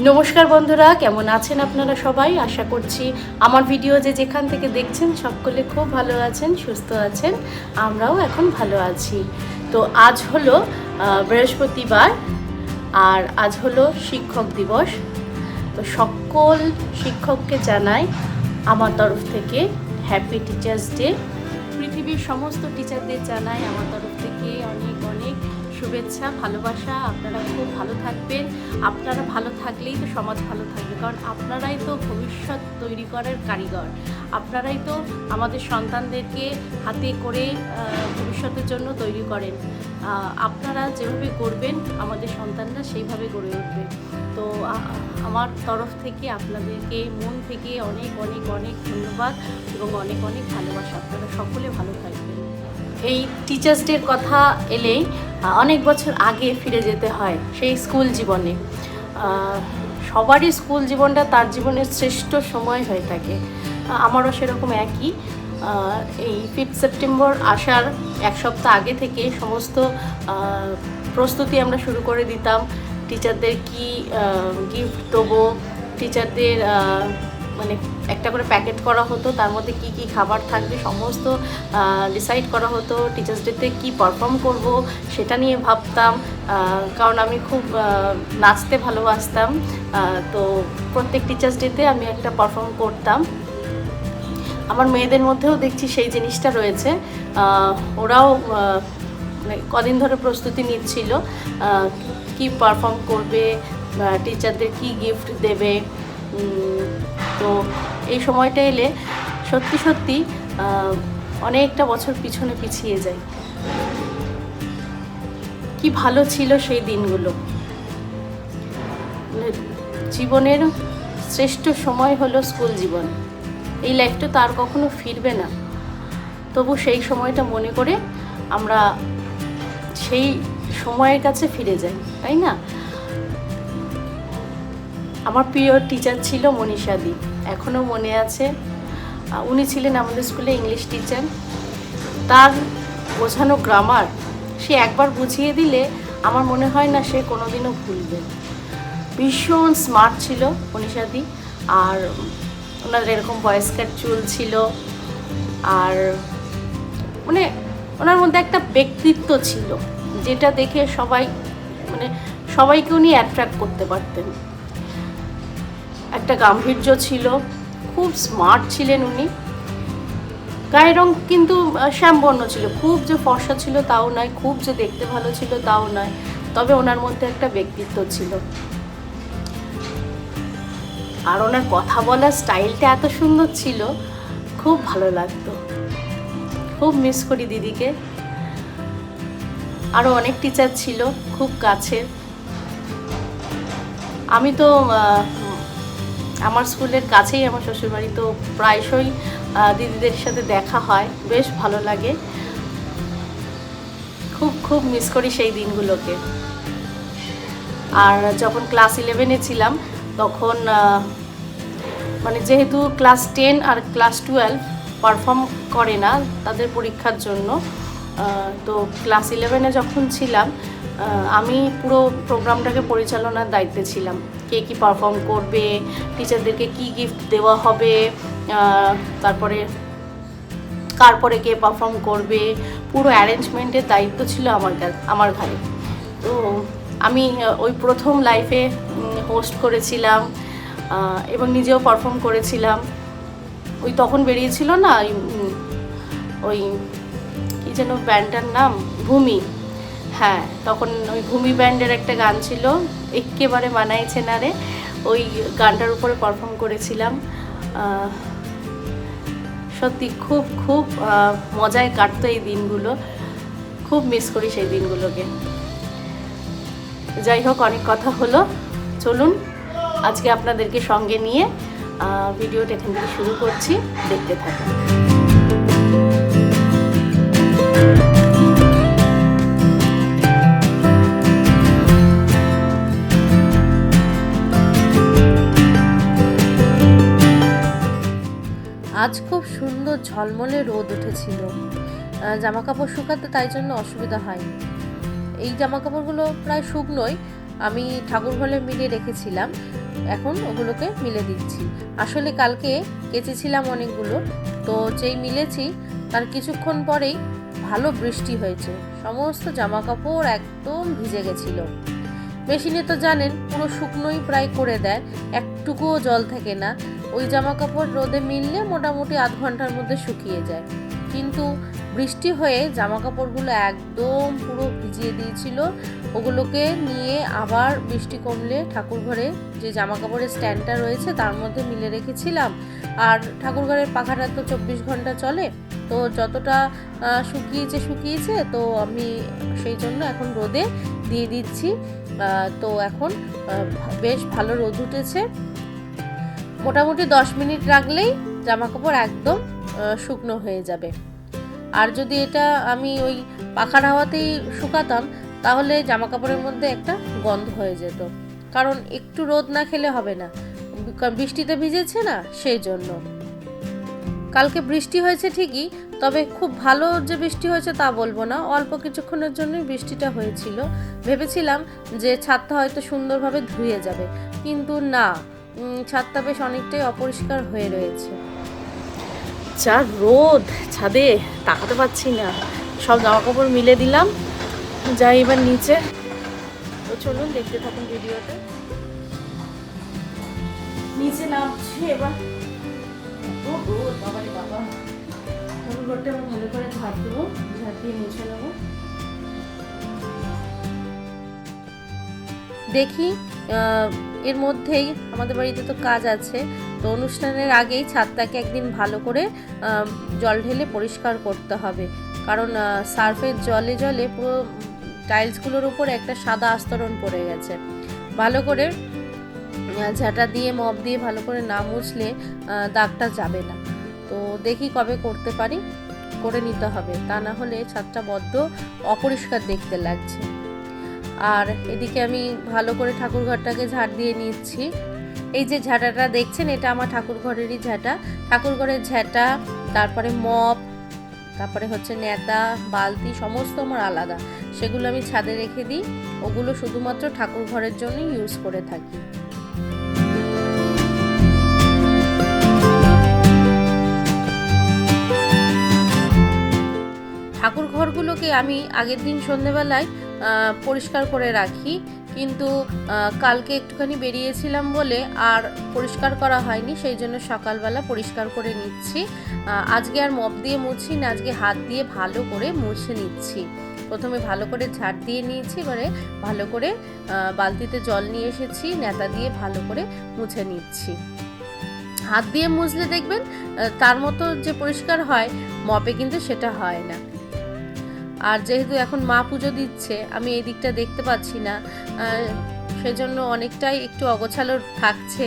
নমস্কার বন্ধুরা, কেমন আছেন আপনারা সবাই? আশা করছি আমার ভিডিও যে যেখান থেকে দেখছেন সকলে খুব ভালো আছেন, সুস্থ আছেন, আমরাও এখন ভালো আছি। তো আজ হলো বৃহস্পতিবার আর আজ হলো শিক্ষক দিবস। তো সকল শিক্ষককে জানাই আমার তরফ থেকে হ্যাপি টিচার্স ডে পৃথিবীর সমস্ত টিচারদের জানাই আমার তরফ থেকে শুভেচ্ছা, ভালোবাসা, আপনারা খুব ভালো থাকবেন। আপনারা ভালো থাকলেই তো সমাজ ভালো থাকবে, কারণ আপনারাই তো ভবিষ্যৎ তৈরি করার কারিগর। আপনারাই তো আমাদের সন্তানদেরকে হাতে করে ভবিষ্যতের জন্য তৈরি করেন। আপনারা যেভাবে করবেন আমাদের সন্তানরা সেইভাবে গড়ে উঠবে। তো আমার তরফ থেকে, আপনাদেরকে মন থেকে অনেক অনেক অনেক ধন্যবাদ এবং অনেক অনেক ভালোবাসা। আপনারা সকলে ভালো থাকবেন। এই টিচার্স ডের কথা এলেই অনেক বছর আগে ফিরে যেতে হয় সেই স্কুল জীবনে। সবারই স্কুল জীবনটা তার জীবনের শ্রেষ্ঠ সময় হয়ে থাকে। আমারও সেরকম একই। এই ফিফথ সেপ্টেম্বর আসার এক সপ্তাহ আগে থেকে সমস্ত প্রস্তুতি আমরা শুরু করে দিতাম। টিচারদের কি গিফট দেবো? টিচারদের মানে একটা করে প্যাকেট করা হতো, তার মধ্যে কি কি খাবার থাকবে, সমস্ত ডিসাইড করা হতো টিচার্স ডেতে কি পারফর্ম করব সেটা নিয়ে ভাবতাম কারণ আমি খুব নাচতে ভালোবাসতাম তো প্রত্যেক টিচার্স ডেতে আমি একটা পারফর্ম করতাম। আমার মেয়েদের মধ্যেও দেখছি সেই জিনিসটা রয়েছে ওরাও মানে কদিন ধরে প্রস্তুতি নিচ্ছিল কি পারফর্ম করবে টিচারদের কি গিফট দেবে তো এই সময়টা এলে সত্যি সত্যি অনেকটা বছর পিছনে পিছিয়ে যায় কি ভালো ছিল সেই দিনগুলো। মানে জীবনের শ্রেষ্ঠ সময় হলো স্কুল জীবন। এই লাইফটা তো আর কখনো ফিরবে না। তবু সেই সময়টা মনে করে আমরা সেই সময়ের কাছে ফিরে যাই, তাই না? আমার প্রিয় টিচার ছিল মনীষা দি। এখনও মনে আছে। উনি ছিলেন আমাদের স্কুলে ইংলিশ টিচার। তার বোঝানো গ্রামার সে একবার বুঝিয়ে দিলে আমার মনে হয় না সে কোনোদিনও ভুলবে। ভীষণ স্মার্ট ছিল মনীষাদি আর ওনার এরকম বয়স্কার চুল ছিল। আর মানে ওনার মধ্যে একটা ব্যক্তিত্ব ছিল, যেটা দেখে সবাই মানে সবাইকে উনি অ্যাট্রাক্ট করতে পারতেন। একটা গাম্ভীর্য ছিল, খুব স্মার্ট ছিলেন উনি। গায়ের রং কিন্তু শ্যামবর্ণ ছিল। খুব যে ফর্সা ছিল তাও নয়, খুব যে দেখতে ভালো ছিল তাও নয়, তবে ওনার মধ্যে একটা ব্যক্তিত্ব ছিল। আর ওনার কথা বলার স্টাইলটা এত সুন্দর ছিল, খুব ভালো লাগতো। খুব মিস করি দিদিকে। আরও অনেক টিচার ছিল, খুব কাছের। আমি তো আমার স্কুলের কাছেই আমার শ্বশুরবাড়ি, তো প্রায়শই দিদিদের সাথে দেখা হয়। বেশ ভালো লাগে। খুব খুব মিস করি সেই দিনগুলোকে। আর যখন ক্লাস ইলেভেনে ছিলাম, তখন মানে যেহেতু ক্লাস টেন আর ক্লাস টুয়েলভ পারফর্ম করে না তাদের পরীক্ষার জন্য তো ক্লাস ইলেভেনে যখন ছিলাম আমি পুরো প্রোগ্রামটাকে পরিচালনার দায়িত্বে ছিলাম। কে কী পারফর্ম করবে টিচারদেরকে কি গিফট দেওয়া হবে তারপরে কার পরে কে পারফর্ম করবে, পুরো অ্যারেঞ্জমেন্টের দায়িত্ব ছিল আমার আমার ঘাড়ে। তো আমি ওই প্রথম লাইফে হোস্ট করেছিলাম এবং নিজেও পারফর্ম করেছিলাম। ওই তখন বেরিয়েছিল না ওই, কী যেন ব্যান্ডটার নাম? ভূমি। হ্যাঁ তখন ওই ভূমি ব্যান্ডের একটা গান ছিল একেবারে মানাইছে না রে ওই গানটার উপরে পারফর্ম করেছিলাম। সত্যি খুব খুব মজায় কাটতো এই দিনগুলো। খুব মিস করি সেই দিনগুলোকে। যাই হোক, অনেক কথা হলো। চলুন, আজকে আপনাদেরকে সঙ্গে নিয়ে ভিডিওটা এখান থেকে শুরু করছি। দেখতে থাকুন। আজ খুব সুন্দর ঝলমলে রোদ উঠেছিল। জামা কাপড় শুকাতে তাই জন্য অসুবিধা হয়নি। এই জামা কাপড়গুলো প্রায় শুকনোই আমি ঠাকুর ঘরে মিলিয়ে রেখেছিলাম। এখন ওগুলোকে মিলে দিচ্ছি। আসলে কালকে কেচেছিলাম অনেকগুলো, তো যেই মিলেছি তার কিছুক্ষণ পরেই ভালো বৃষ্টি হয়েছে। সমস্ত জামা কাপড় একদম ভিজে গেছিল। মেশিনে তো জানেন পুরো শুকনোই প্রায় করে দেয়, একটুকুও জল থাকে না। ওই জামা কাপড় রোদে মিললে মোটামুটি আধ ঘণ্টার মধ্যে শুকিয়ে যায়। কিন্তু বৃষ্টি হয়ে জামা কাপড়গুলো একদম পুরো ভিজিয়ে দিয়েছিল। ওগুলোকে নিয়ে আবার বৃষ্টি কমলে ঠাকুর ঘরে যে জামা কাপড়ের স্ট্যান্ডটা রয়েছে তার মধ্যে মিলে রেখেছিলাম। আর ঠাকুর ঘরের পাখাটা তো চব্বিশ ঘণ্টা চলে, তো যতটা শুকিয়েছে শুকিয়েছে, তো আমি সেই জন্য এখন রোদে দিয়ে দিচ্ছি। তো এখন বেশ ভালো রোদ উঠেছে। মোটামুটি দশ মিনিট রাখলেই জামা কাপড় একদম শুকনো হয়ে যাবে। আর যদি এটা আমি ওই পাখার হাওয়াতেই শুকাতাম, তাহলে জামা কাপড়ের মধ্যে একটা গন্ধ হয়ে যেত। কারণ একটু রোদ না খেলে হবে না। বৃষ্টিতে ভিজেছে না, সেই জন্য। কালকে বৃষ্টি হয়েছে ঠিকই, তবে খুব ভালো যে বৃষ্টি হয়েছে তা বলব না। অল্প কিছুক্ষণের জন্যই বৃষ্টিটা হয়েছিল। ভেবেছিলাম যে ছাদটা হয়তো সুন্দরভাবে ধুয়ে যাবে। কিন্তু না ছাদটা বেশ অনেকটাই অপরিষ্কার হয়ে রয়েছে। যা রোদ, ছাদে তাকাতে পাচ্ছি না। সব জামা কাপড় মিলে দিলাম, যাই এবার নিচে। তো চলুন, দেখতে থাকুন ভিডিওতে। নিচে নামছি এবার। রোদ বাবা। আমি ভালো করে ঝাড় দেবো ঝাড় দিয়ে মুছে নেব। দেখি এর মধ্যেই আমাদের বাড়িতে তো কাজ আছে। তো অনুষ্ঠানের আগেই ছাদটাকে একদিন ভালো করে জল ঢেলে পরিষ্কার করতে হবে। কারণ সার্ফের জলে জলে পুরো টাইলসগুলোর উপরে একটা সাদা আস্তরণ পড়ে গেছে। ভালো করে ঝাঁটা দিয়ে, মপ দিয়ে ভালো করে না মুছলে দাগটা যাবে না। তো দেখি কবে করতে পারি, করে নিতে হবে। তা না হলে ছাদটা বড্ড অপরিষ্কার দেখতে লাগছে। আর এদিকে আমি ভালো করে ঠাকুর ঘরটাকে ঝাড় দিয়ে নিচ্ছি। এই যে ঝাঁটাটা দেখছেন, এটা আমার ঠাকুর ঘরেরই ঝাঁটা। ঠাকুর ঘরের ঝাঁটা, তারপরে মপ, তারপরে হচ্ছে নেতা, বালতি, সমস্ত আমার আলাদা। সেগুলো আমি ছাদে রেখে দিই। ওগুলো শুধুমাত্র ঠাকুর ঘরের জন্যই ইউজ করে থাকি। ঠাকুর ঘরগুলোকে আমি আগের দিন সন্ধেবেলায় পরিষ্কার করে রাখি। কিন্তু কালকে একটুখানি বেরিয়েছিলাম বলে আর পরিষ্কার করা হয়নি, সেই জন্য সকালবেলা পরিষ্কার করে নিচ্ছি। আজকে আর মপ দিয়ে মুছছি না, আজকে হাত দিয়ে ভালো করে মুছে নিচ্ছি। প্রথমে ভালো করে ঝাড় দিয়ে নিয়েছি, এবারে ভালো করে বালতিতে জল নিয়ে এসেছি, নেতা দিয়ে ভালো করে মুছে নিচ্ছি। হাত দিয়ে মুছলে দেখবেন তার মতো যে পরিষ্কার হয়, মপে কিন্তু সেটা হয় না। আর যেহেতু এখন মা পুজো দিচ্ছে, আমি এই দিকটা দেখতে পাচ্ছি না। সেজন্য অনেকটাই একটু অগোছালো থাকছে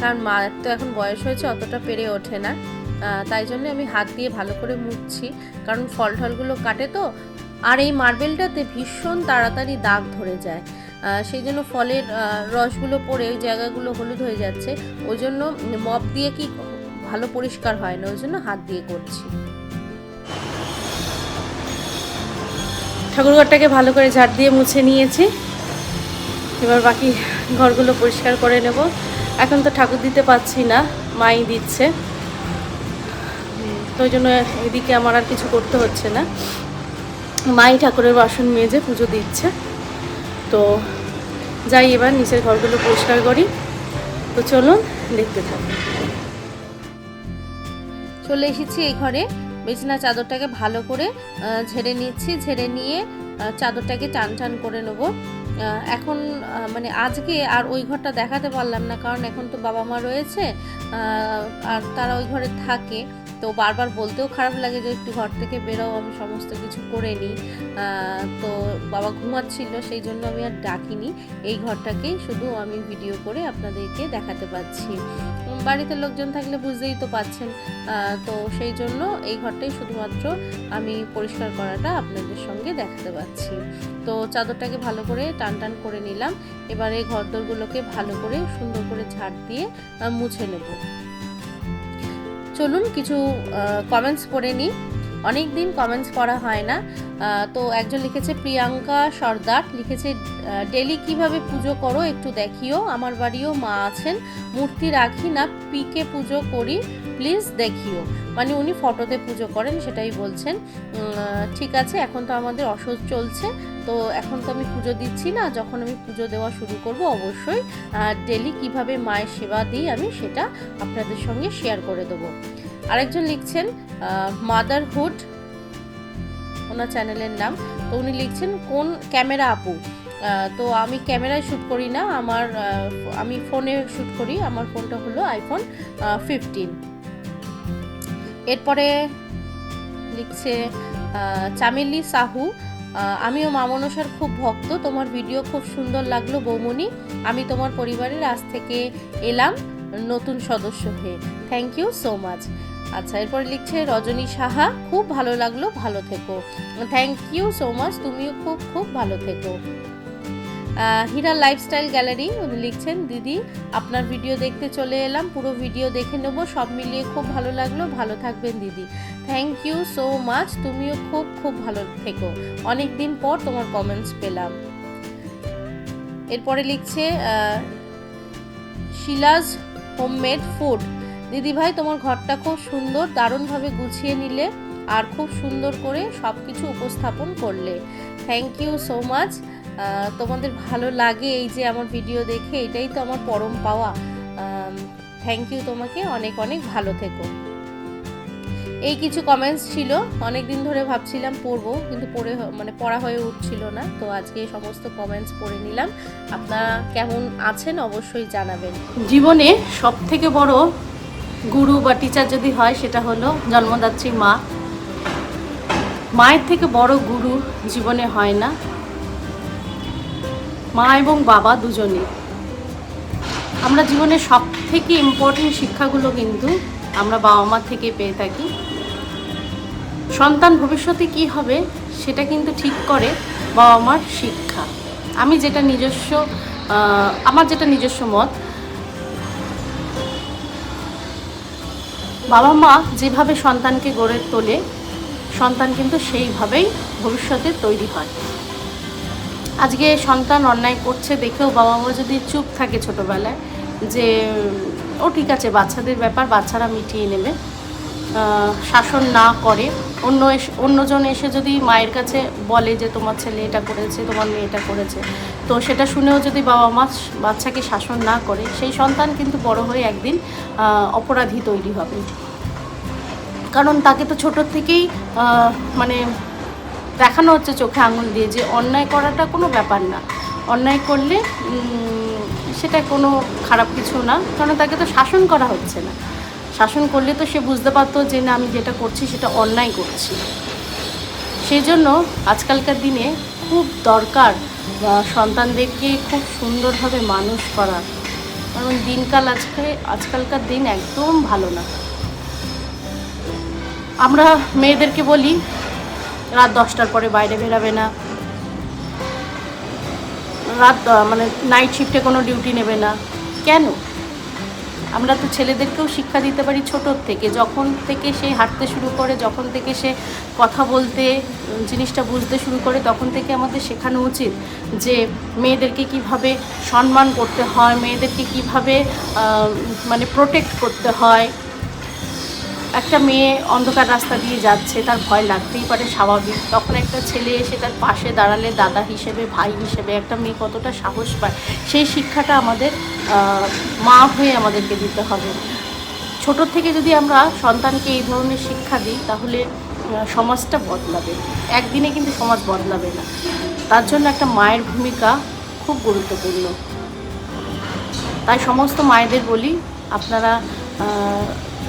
কারণ মা তো এখন বয়স হয়েছে, অতটা পেরে ওঠে না। তাই জন্য আমি হাত দিয়ে ভালো করে মুছছি, কারণ ফল টলগুলো কাটে তো। আর এই মার্বেলটাতে ভীষণ তাড়াতাড়ি দাগ ধরে যায়। সেই জন্য ফলের রসগুলো পড়ে ওই জায়গাগুলো হলুদ হয়ে যাচ্ছে। ওই জন্য মপ দিয়ে কি ভালো পরিষ্কার হয় না, ওই জন্য হাত দিয়ে করছি। ঠাকুরঘরটাকে ভালো করে ঝাড় দিয়ে মুছে নিয়েছি। এবার বাকি ঘরগুলো পরিষ্কার করে নেব। এখন তো ঠাকুর দিতে পাচ্ছি না, মাই দিচ্ছে। তো ওই জন্য এদিকে আমার আর কিছু করতে হচ্ছে না। মাই ঠাকুরের বাসন মেজে পুজো দিচ্ছে। তো যাই এবার নিচের ঘরগুলো পরিষ্কার করি। তো চলুন দেখতে থাকুন। চলে এসেছি এই ঘরে। বিছনা চাদরটাকে ভালো করে ঝেড়ে নিচ্ছি, ঝেড়ে নিয়ে চাদরটাকে টান টান করে নেব। এখন মানে আজকে আর ওই ঘরটা দেখাতে পারলাম না, কারণ এখন তো বাবা মা রয়েছে আর তারা ওই ঘরে থাকে। তো বারবার বলতেও খারাপ লাগে যে একটু ঘর থেকে বেরো, আমি সমস্ত কিছু করে নিই। তো বাবা ঘুমাচ্ছিল, সেই জন্য আমি আর ডাকিনি। এই ঘরটাকেই শুধু আমি ভিডিও করে আপনাদেরকে দেখাতে পাচ্ছি। বাড়িতে লোকজন থাকলে বুঝতেই তো পাচ্ছেন। তো সেই জন্য এই ঘরটাই শুধুমাত্র আমি পরিষ্কার করাটা আপনাদের সঙ্গে দেখাতে পাচ্ছি। তো চাদরটাকে ভালো করে টান টান করে নিলাম। এবার এবারে ঘরদোরগুলোকে ভালো করে সুন্দর করে ঝাড় দিয়ে মুছে নেব। চলুন কিছু কমেন্টস করে নিই। অনেক দিন কমেন্টস করা হয় না। তো একজন লিখেছে, প্রিয়াঙ্কা সর্দার লিখেছে ডেলি কীভাবে পুজো করো একটু দেখিও, আমার বাড়িও মা আছেন, মূর্তি রাখি না, পিকে পুজো করি প্লিজ দেখিও। মানে উনি ফটোতে পুজো করেন, সেটাই বলছেন। ঠিক আছে, এখন তো আমাদের অসহ্য চলছে, তো এখন তো আমি পুজো দিচ্ছি না, যখন আমি পুজো দেওয়া শুরু করব অবশ্যই ডেলি কীভাবে মায়ের সেবা দিই আমি সেটা আপনাদের সঙ্গে শেয়ার করে দেবো। আরেকজন লিখছেন মাদারহুড, ওনার চ্যানেলের নাম, তো উনি লিখছেন, কোন ক্যামেরা আপু? তো আমি ক্যামেরায় শ্যুট করি না, আমার আমি ফোনে শ্যুট করি, আমার ফোনটা হলো আইফোন ফিফটিন। এরপরে লিখছে চামেলি সাহু আমিও মামনসার খুব ভক্ত, তোমার ভিডিও খুব সুন্দর লাগল বৌমনি আমি তোমার পরিবারের আজ থেকে এলাম নতুন সদস্য হয়ে। Thank you so much. আচ্ছা এরপরে লিখছে রজনী সাহা, খুব ভালো লাগল, ভালো থেকো। থ্যাংক ইউ সো মাচ তুমিও খুব খুব ভালো থেকো। হীরা লাইফস্টাইল গ্যালারি উনি লিখছেন, দিদি, আপনার ভিডিও দেখতে চলে এলাম, পুরো ভিডিও দেখে নেব, সব মিলিয়ে খুব ভালো লাগল, ভালো থাকবেন দিদি। থ্যাংক ইউ সো মাচ তুমিও খুব খুব ভালো থেকো। অনেক দিন পর তোমার কমেন্টস পেলাম। এরপরে লিখছে শিলাজ হোমমেড ফুড দিদি ভাই তোমার ঘরটা খুব সুন্দর, দারুণভাবে গুছিয়ে নিলে আর খুব সুন্দর করে সব কিছু উপস্থাপন করলে। থ্যাংক ইউ সো মাচ তোমাদের ভালো লাগে এই যে আমার ভিডিও দেখে, এটাই তো আমার পরম পাওয়া। থ্যাংক ইউ তোমাকে, অনেক অনেক ভালো থেকো। এই কিছু কমেন্টস ছিল অনেক দিন ধরে ভাবছিলাম পড়ব, কিন্তু পড়ে মানে পড়া হয়ে উঠছিল না, তো আজকে সমস্ত কমেন্টস পড়ে নিলাম। আপনারা কেমন আছেন অবশ্যই জানাবেন। জীবনে সব থেকে বড় গুরু বা টিচার যদি হয়, সেটা হলো জন্মদাত্রী মা। মায়ের থেকে বড় গুরু জীবনে হয় না। মা এবং বাবা দুজনেই। আমরা জীবনে সব থেকে ইম্পর্টেন্ট শিক্ষাগুলো কিন্তু আমরা বাবা মা থেকে পেয়ে থাকি। সন্তান ভবিষ্যতে কি হবে, সেটা কিন্তু ঠিক করে বাবা মার শিক্ষা। আমি যেটা নিজস্ব আমার যেটা নিজস্ব মত বাবা মা যেভাবে সন্তানকে গড়ে তোলে, সন্তান কিন্তু সেইভাবেই ভবিষ্যতে তৈরি হয়। আজকে সন্তান অন্যায় করছে দেখেও বাবা মা যদি চুপ থাকে ছোটোবেলায় যে, ও ঠিক আছে, বাচ্চাদের ব্যাপার বাচ্চারা মিটিয়ে নেবে শাসন না করে। অন্য অন্যজন এসে যদি মায়ের কাছে বলে যে, তোমার ছেলে এটা করেছে, তোমার মেয়ে এটা করেছে। তো সেটা শুনেও যদি বাবা মা বাচ্চাকে শাসন না করে, সেই সন্তান কিন্তু বড় হয়ে একদিন অপরাধী তৈরি হবে। কারণ তাকে তো ছোটোর থেকেই মানে দেখানো হচ্ছে চোখে আঙুল দিয়ে যে অন্যায় করাটা কোনো ব্যাপার না। অন্যায় করলে সেটা কোনো খারাপ কিছু না কারণ তাকে তো শাসন করা হচ্ছে না। শাসন করলে তো সে বুঝতে পারতো যে না, আমি যেটা করছি সেটা অন্যায় করছি। সেই জন্য আজকালকার দিনে খুব দরকার সন্তানদেরকে খুব সুন্দরভাবে মানুষ করা। কারণ দিনকাল আজকে, আজকালকার দিন একদম ভালো না। আমরা মেয়েদেরকে বলি, রাত দশটার পরে বাইরে বেরাবে না। রাত মানে নাইট শিফটে কোনো ডিউটি নেবে না। কেন? আমরা তো ছেলেদেরকেও শিক্ষা দিতে পারি ছোটোর থেকে। যখন থেকে সে হাঁটতে শুরু করে, যখন থেকে সে কথা বলতে, জিনিসটা বুঝতে শুরু করে, তখন থেকে আমাদের শেখানো উচিত যে মেয়েদেরকে কীভাবে সম্মান করতে হয়, মেয়েদেরকে কীভাবে মানে প্রোটেক্ট করতে হয়। একটা মেয়ে অন্ধকার রাস্তা দিয়ে যাচ্ছে, তার ভয় লাগতেই পারে স্বাভাবিক। তখন একটা ছেলে এসে তার পাশে দাঁড়ালে দাদা হিসেবে, ভাই হিসেবে একটা মেয়ে কতটা সাহস পায়, সেই শিক্ষাটা আমাদের মা হয়ে আমাদেরকে দিতে হবে। ছোটোর থেকে যদি আমরা সন্তানকে এই ধরনের শিক্ষা দিই, তাহলে সমাজটা বদলাবে। একদিনে কিন্তু সমাজ বদলাবে না। তার জন্য একটা মায়ের ভূমিকা খুব গুরুত্বপূর্ণ। তাই সমস্ত মায়েদের বলি, আপনারা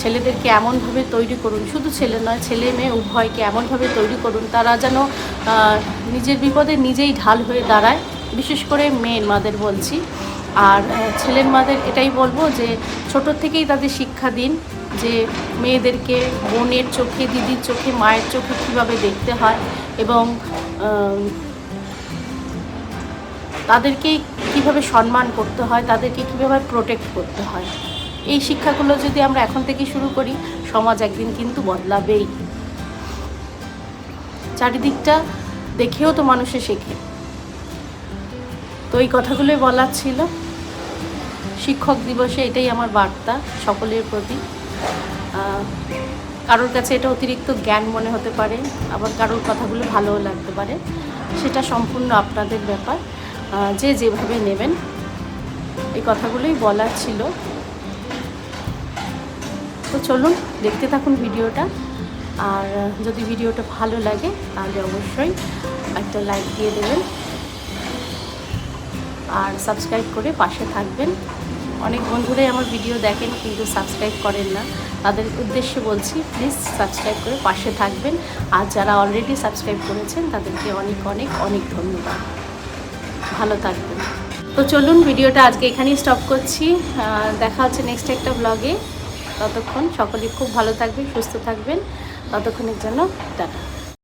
ছেলেদেরকে এমনভাবে তৈরি করুন, শুধু ছেলে নয়, ছেলে মেয়ে উভয়কে এমনভাবে তৈরি করুন, তারা যেন নিজের বিপদে নিজেই ঢাল হয়ে দাঁড়ায়। বিশেষ করে মেয়ের মাদের বলছি। আর ছেলের মাদের এটাই বলব যে ছোটোর থেকেই তাদের শিক্ষা দিন যে, মেয়েদেরকে বোনের চোখে, দিদির চোখে, মায়ের চোখে কীভাবে দেখতে হয় এবং তাদেরকে কীভাবে সম্মান করতে হয়, তাদেরকে কীভাবে প্রোটেক্ট করতে হয়। এই শিক্ষাগুলো যদি আমরা এখন থেকে শুরু করি, সমাজ একদিন কিন্তু বদলাবেই। চারিদিকটা দেখেও তো মানুষে শেখে। তো এই কথাগুলোই বলার ছিল। শিক্ষক দিবসে এটাই আমার বার্তা সকলের প্রতি। কারোর কাছে এটা অতিরিক্ত জ্ঞান মনে হতে পারে, আবার কারোর কথাগুলো ভালোও লাগতে পারে। সেটা সম্পূর্ণ আপনাদের ব্যাপার। যে যেভাবে নেবেন, এই কথাগুলোই বলার ছিল। তো চলুন দেখতে থাকুন ভিডিওটা। আর যদি ভিডিওটা ভালো লাগে, তাহলে অবশ্যই একটা লাইক দিয়ে দেবেন। আর সাবস্ক্রাইব করে পাশে থাকবেন। অনেক বন্ধুরাই আমার ভিডিও দেখেন, কিন্তু সাবস্ক্রাইব করেন না। তাদের উদ্দেশ্যে বলছি প্লিজ সাবস্ক্রাইব করে পাশে থাকবেন। আর যারা অলরেডি সাবস্ক্রাইব করেছেন, তাদেরকে অনেক অনেক অনেক ধন্যবাদ। ভালো থাকবেন। তো চলুন, ভিডিওটা আজকে এখানেই স্টপ করছি। দেখা হচ্ছে নেক্সট একটা ব্লগে ততক্ষণ সকলে খুব ভালো থাকবেন সুস্থ থাকবেন। ততক্ষণের জন্য টাটা।